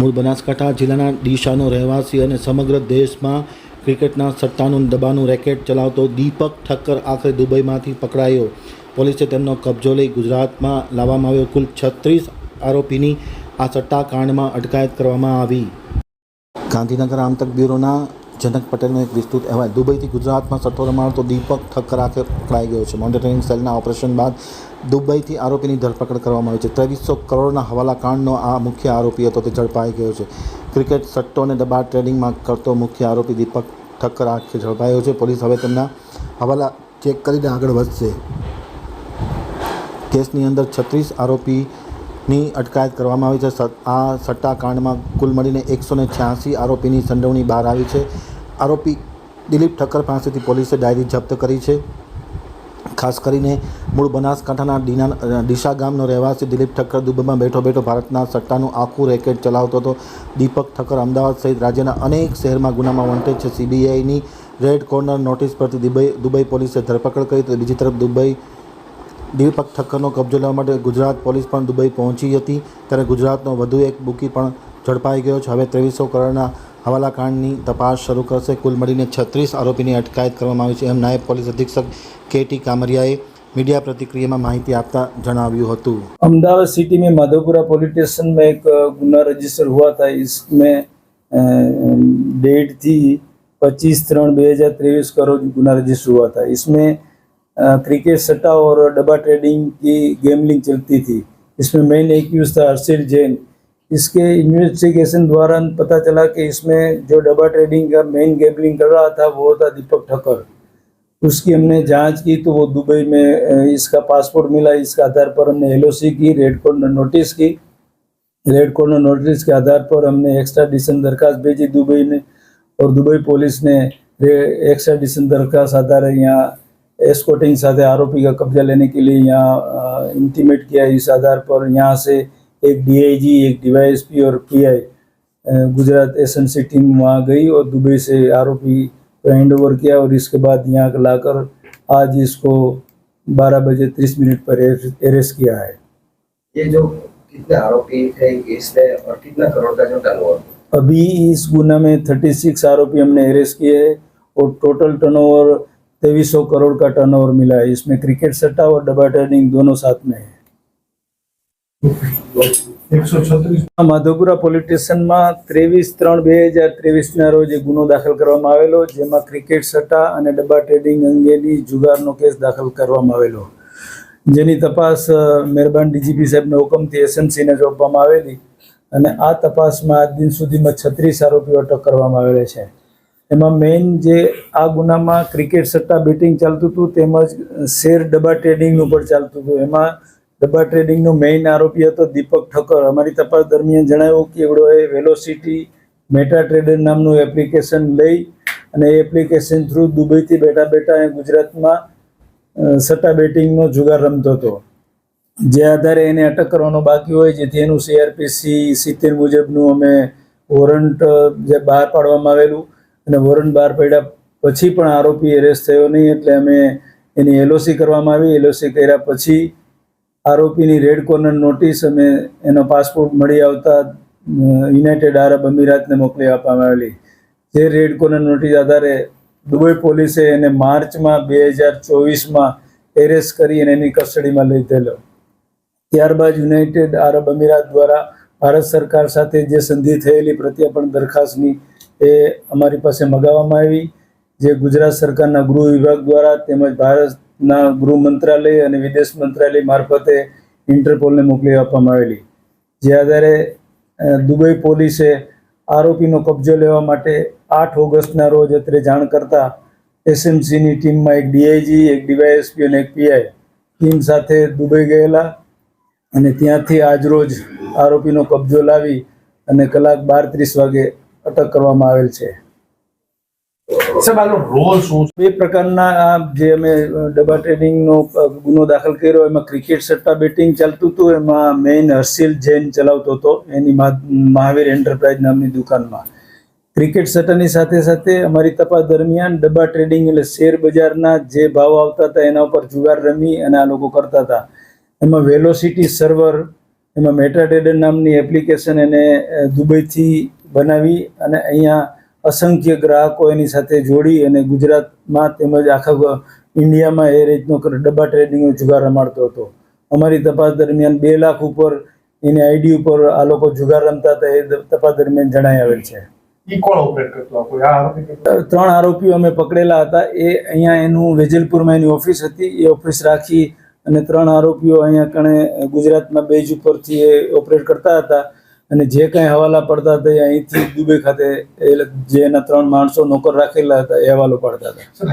મૂળ બનાસકાંઠા જિલ્લાના ડીશાનો રહેવાસી અને સમગ્ર દેશમાં ક્રિકેટના સટ્ટાનું દબાનું રેકેટ ચલાવતો દીપક ઠક્કર આખરે દુબઈમાંથી પકડાયો. પોલીસે તેમનો કબજો લઈ ગુજરાતમાં લાવવામાં આવ્યો કુલ છત્રીસ આરોપીની આ સટ્ટા કાંડમાં અટકાયત કરવામાં આવી. ગાંધીનગર આમતક બ્યુરોના જનક પટેલનો એક વિસ્તૃત અહેવાલ. દુબઈથી ગુજરાતમાં સટ્ટો રમાડતો દીપક ઠક્કર આખરે પકડાઈ ગયો છે. મોનિટરિંગ સેલના ઓપરેશન બાદ દુબઈથી આરોપીની ધરપકડ કરવામાં આવી છે. ત્રેવીસો કરોડના હવાલા કાંડનો આ મુખ્ય આરોપી હતો, તે ઝડપાઈ ગયો છે. ક્રિકેટ સટ્ટો અને દબાણ ટ્રેડિંગમાં કરતો મુખ્ય આરોપી દીપક ઠક્કર આખે ઝડપાયો છે. પોલીસ હવે તેમના હવાલા ચેક કરીને આગળ વધશે. કેસની અંદર છત્રીસ આરોપીની અટકાયત કરવામાં આવી છે. આ સટ્ટા કાંડમાં કુલ મળીને એકસો ને છ્યાસી આરોપીની સંડોવણી બહાર આવી છે. આરોપી દિલીપ ઠક્કર પાસેથી પોલીસે ડાયરી જપ્ત કરી છે. ખાસ કરીને મૂળ બનાસકાંઠાના ડીના, ડીસા ગામનો રહેવાસી દિલીપ ઠક્કર દુબઈમાં બેઠો બેઠો ભારતના સટ્ટાનું આખું રેકેટ ચલાવતો હતો. દીપક ઠક્કર અમદાવાદ સહિત રાજ્યના અનેક શહેરમાં ગુનામાં વંટે છે. સીબીઆઈની રેડ કોર્નર નોટિસ પરથી દુબઈ દુબઈ પોલીસે ધરપકડ કરી તો બીજી તરફ દુબઈ દીપક ઠક્કરનો કબજો લેવા માટે ગુજરાત પોલીસ પણ દુબઈ પહોંચી હતી. ત્યારે ગુજરાતનો વધુ એક બુકી પણ ઝડપાઈ ગયો છે. હવે ત્રેવીસો કરોડના હવાલાકાંડની તપાસ શરૂ કરશે. કુલ મળીને છત્રીસ આરોપીની અટકાયત કરવામાં આવી છે. એમ નાયબ પોલીસ અધિક્ષક કે ટી કામરિયાએ મીડિયા પ્રતિક્રિયામાં માહિતી આપતા જણાવ્યું હતું. અમદાવાદ સિટીમાં માધવપુરા પોલીસ સ્ટેશનમાં એક ગુના રજિસ્ટર હુઆ થા इसमें डेट પચીસ ત્રણ બે હજાર ત્રેવીસ કરોડ ગુના રજિસ્ટર હુઆ था इसमें ક્રિકેટ सट्टा और डब्बा ट्रेडिंग की गैमलिंग चलती थी इसमें मेन एक्यूज था हर्षिल जैन इसके इन्वेस्टिगेशन द्वारा पता चला कि इसमें जो डब्बा ट्रेडिंग का मेन गैबलिंग कर रहा था, वो था दीपक ठक्कर। उसकी हमने जाँच की तो वो दुबई में इसका पासपोर्ट मिला, इसके आधार पर हमने एलओसी की रेड कॉर्नर नोटिस की। रेड कॉर्नर नोटिस के आधार पर हमने एक्स्ट्रा एक्स्ट्राडिशन दरखास्त भेजी दुबई में और दुबई पुलिस ने एक्स्ट्रा एक्स्ट्राडिशन दरखास्त आधार यहाँ एस्कोटिंग साथ आरोपी का कब्जा लेने के लिए यहाँ इंटीमेट किया इस आधार पर। यहाँ से एक डीआईजी एक डीवाईएसपी और पीआई गुजरात एसएनसी टीम वहाँ गई और दुबई से आरोपी को हैंड ओवर किया और इसके बाद यहाँ लाकर आज इसको 12 बजे 30 मिनट पर अरेस्ट किया है। ये जो कितने आरोपी थे इसमें और कितना करोड़ का जो टर्नओवर अभी इस गुना में 36 आरोपी हमने अरेस्ट किए है और टोटल टर्नओवर तेईस सौ करोड़ का टर्नओवर मिला है। इसमें क्रिकेट सट्टा और डबा टर्निंग दोनों साथ में है। માધવપુરા પોલીસ સ્ટેશનમાં ત્રેવીસ ત્રણ બે હજાર ત્રેવીસના રોજ ગુનો દાખલ કરવામાં આવેલો, જેમાં ક્રિકેટ સટ્ટા અને ડબ્બા ટ્રેડિંગ અંગેની જુગારનો કેસ દાખલ કરવામાં આવેલો. જેની તપાસ મહેરબાન ડીજીપી સાહેબના હુકમથી એસએમસીને સોંપવામાં આવેલી અને આ તપાસમાં આજ દિન સુધીમાં છત્રીસ આરોપીઓ અટક કરવામાં આવેલા છે. એમાં મેઇન જે આ ગુનામાં ક્રિકેટ સટ્ટા બેટિંગ ચાલતું હતું, તેમજ શેર ડબ્બા ટ્રેડિંગનું પણ ચાલતું હતું. એમાં ડબ્બા ટ્રેડિંગનો મેઇન આરોપી હતો દીપક ઠક્કર. અમારી તપાસ દરમિયાન જણાવ્યું કે એવડોએ વેલોસિટી મેટા ટ્રેડર નામનું એપ્લિકેશન લઈ અને એ એપ્લિકેશન થ્રુ દુબઈથી બેઠા બેઠા એ ગુજરાતમાં સટ્ટા બેટિંગનો જુગાર રમતો હતો. જે આધારે એને અટક કરવાનો બાકી હોય, જેથી એનું સીઆરપીસી સિત્તેર મુજબનું અમે વોરંટ, જે બહાર પાડવામાં આવેલું અને વોરંટ બહાર પાડ્યા પછી પણ આરોપી એરેસ્ટ થયો નહીં, એટલે અમે એની એલઓસી કરવામાં આવી. એલઓસી કર્યા પછી આરોપીની રેડ કોર્નર નોટિસ અમે એનો પાસપોર્ટ મળી આવતા યુનાઇટેડ આરબ અમીરાતને મોકલી આપવામાં આવેલી. જે રેડ કોર્નર નોટિસ આધારે દુબઈ પોલીસે એને માર્ચમાં બે હજાર ચોવીસમાં એરેસ્ટ કરી અને એની કસ્ટડીમાં લીધેલો ત્યારબાદ યુનાઇટેડ આરબ અમીરાત દ્વારા ભારત સરકાર સાથે જે સંધિ થયેલી પ્રત્યાર્પણ દરખાસ્તની એ અમારી પાસે મગાવવામાં આવી. જે ગુજરાત સરકારના ગૃહ વિભાગ દ્વારા તેમજ ભારતના ગૃહ મંત્રાલય અને વિદેશ મંત્રાલય મારફતે ઇન્ટરપોલને મોકલી આપવામાં આવેલી. જે આધારે દુબઈ પોલીસે આરોપીનો કબજો લેવા માટે આઠ ઓગસ્ટના રોજ અત્રે જાણ કરતા એસએમસીની ટીમમાં એક ડીઆઈજી, એક ડીવાયએસપી અને એક પીઆઈ ટીમ સાથે દુબઈ ગયેલા અને ત્યાંથી આજરોજ આરોપીનો કબજો લાવી અને કલાક બાર ત્રીસ વાગે અટક કરવામાં આવેલ છે. સાહેબ આનો રોલ જે અમે અ, ડબ્બા ટ્રેડિંગનો ગુનો દાખલ કર્યો એમાં ક્રિકેટ સટ્ટા બેટિંગ ચાલતું હતું એમાં મેઇન હર્ષિલ જૈન ચલાવતો હતો એની મહા- મહાવીર એન્ટરપ્રાઇઝ નામની દુકાનમાં. ક્રિકેટ સટ્ટાની સાથે સાથે અમારી તપાસ દરમિયાન ડબ્બા ટ્રેડિંગ એટલે શેર બજારના જે ભાવ આવતા હતા એના ઉપર જુગાર રમી અને આ લોકો કરતા હતા. એમાં વેલોસિટી સર્વર એમાં મેટાટેડર નામની એપ્લિકેશન એને દુબઈથી બનાવી અને અહીંયા અસંખ્ય ગ્રાહકો એની સાથે જોડી અને ગુજરાતમાં તેમજ આખા ઇન્ડિયામાં એ રીતનો ડબ્બા ટ્રેડિંગનો જુગાર રમાડતો હતો. અમારી તપાસ દરમિયાન બે લાખ ઉપર એની આઈડી ઉપર આ લોકો જુગાર રમતા હતા એ તપાસ દરમિયાન જણાઈ આવેલ છે. ત્રણ આરોપીઓ અમે પકડેલા હતા. એ અહીંયા એનું વેજલપુરમાં એની ઓફિસ હતી. એ ઓફિસ રાખી અને ત્રણ આરોપીઓ અહીંયા કણે ગુજરાતમાં બેજ ઉપરથી એ ઓપરેટ કરતા હતા. અને જે કાંઈ હવાલા પડતા હતા અહીંથી દુબઈ ખાતે એ જે એના ત્રણ માણસો નોકર રાખેલા હતા એ હવાલો પાડતા હતા.